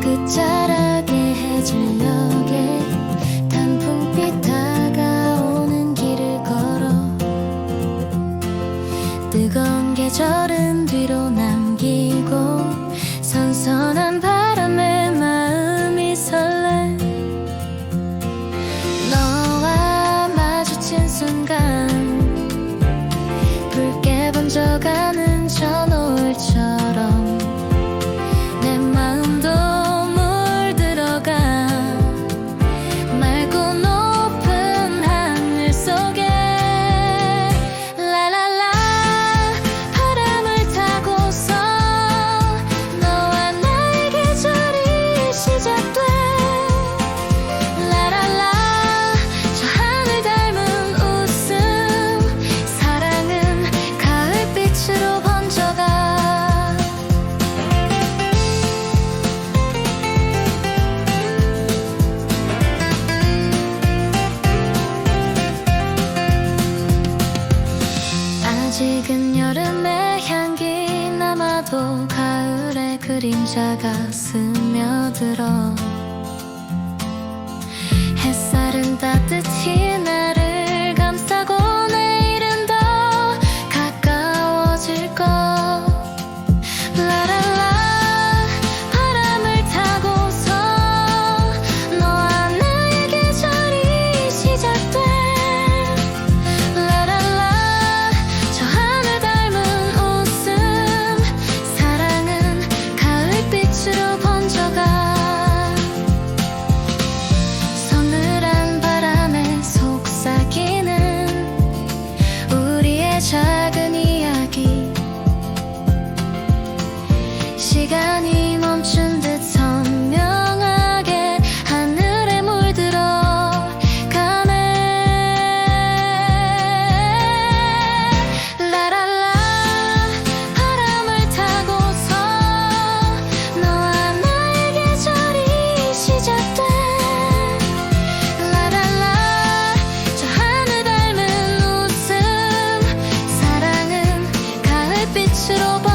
끝자락에 해질녘에 단풍빛 다가오는 길을 걸어. 뜨거운 계절은 뒤로 남기고 선선한 바람에 마음이 설레. 너와 마주친 순간 붉게 번져가는 그림자가 스며들어 白